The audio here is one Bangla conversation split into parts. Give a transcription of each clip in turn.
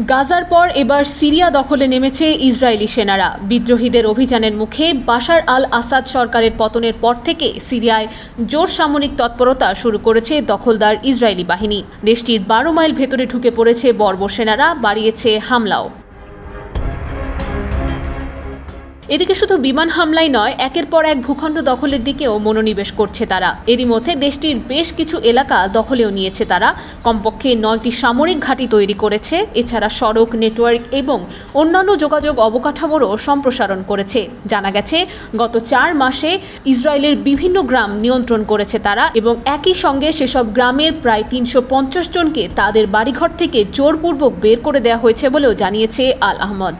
গাজার পর এবার সিরিয়া দখলে নেমেছে ইসরায়েলি সেনারা। বিদ্রোহীদের অভিযানের মুখে বাশার আল আসাদ সরকারের পতনের পর থেকে সিরিয়ায় জোর সামরিক তৎপরতা শুরু করেছে দখলদার ইসরায়েলি বাহিনী। দেশটির বারো মাইল ভেতরে ঢুকে পড়েছে বর্বর সেনারা, বাড়িয়েছে হামলাও। এদিকে শুধু বিমান হামলাই নয়, একের পর এক ভূখণ্ড দখলের দিকেও মনোনিবেশ করছে তারা। এরই মধ্যে দেশটির বেশ কিছু এলাকা দখলেও নিয়েছে তারা। কমপক্ষে নয়টি সামরিক ঘাঁটি তৈরি করেছে, এছাড়া সড়ক, নেটওয়ার্ক এবং অন্যান্য যোগাযোগ অবকাঠামোরও সম্প্রসারণ করেছে। জানা গেছে, গত চার মাসে ইসরায়েলের বিভিন্ন গ্রাম নিয়ন্ত্রণ করেছে তারা এবং একই সঙ্গে সেসব গ্রামের প্রায় তিনশো পঞ্চাশ জনকে তাদের বাড়িঘর থেকে জোরপূর্বক বের করে দেওয়া হয়েছে বলেও জানিয়েছে আল আহমদ।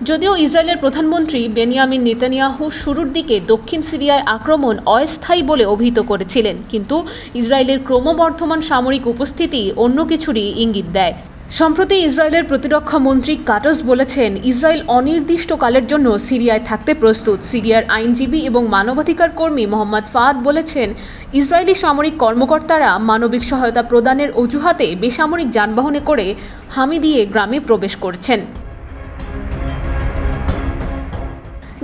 যদিও ইসরায়েলের প্রধানমন্ত্রী বেনিয়ামিন নেতানিয়াহু শুরুর দিকে দক্ষিণ সিরিয়ায় আক্রমণ অস্থায়ী বলে অভিহিত করেছিলেন, কিন্তু ইসরায়েলের ক্রমবর্ধমান সামরিক উপস্থিতি অন্য কিছুরই ইঙ্গিত দেয়। সম্প্রতি ইসরায়েলের প্রতিরক্ষা মন্ত্রী কাটস বলেছেন, ইসরায়েল অনির্দিষ্টকালের জন্য সিরিয়ায় থাকতে প্রস্তুত। সিরিয়ার আইনজীবী এবং মানবাধিকার কর্মী মোহাম্মদ ফাদ বলেছেন, ইসরায়েলি সামরিক কর্মকর্তারা মানবিক সহায়তা প্রদানের অজুহাতে বেসামরিক যানবাহনে করে হামি দিয়ে গ্রামে প্রবেশ করছেন।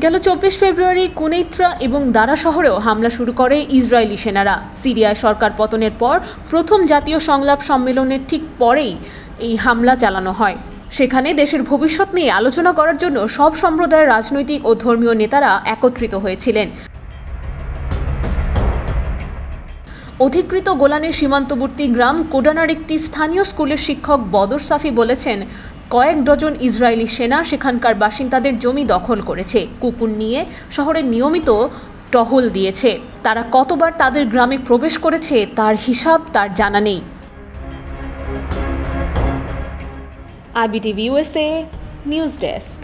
গেল চব্বিশ ফেব্রুয়ারি কুনেইত্রা এবং দারা শহরেও হামলা শুরু করে ইসরায়েলি সেনারা। সিরিয়ায় সরকার পতনের পর প্রথম জাতীয় সংলাপ সম্মেলনের ঠিক পরেই এই হামলা চালানো হয়। সেখানে দেশের ভবিষ্যৎ নিয়ে আলোচনা করার জন্য সব সম্প্রদায়ের রাজনৈতিক ও ধর্মীয় নেতারা একত্রিত হয়েছিলেন। অধিকৃত গোলানের সীমান্তবর্তী গ্রাম কোডানার একটি স্থানীয় স্কুলের শিক্ষক বদর সাফি বলেছেন কয়েক ডজন ইসরায়েলি সেনা সেখানকার বাসিন্দাদের জমি দখল করেছে। কুকুর নিয়ে শহরে নিয়মিত টহল দিয়েছে। তারা কতবার তাদের গ্রামে প্রবেশ করেছে তার হিসাব তার জানা নেই। RBTV USA news desk.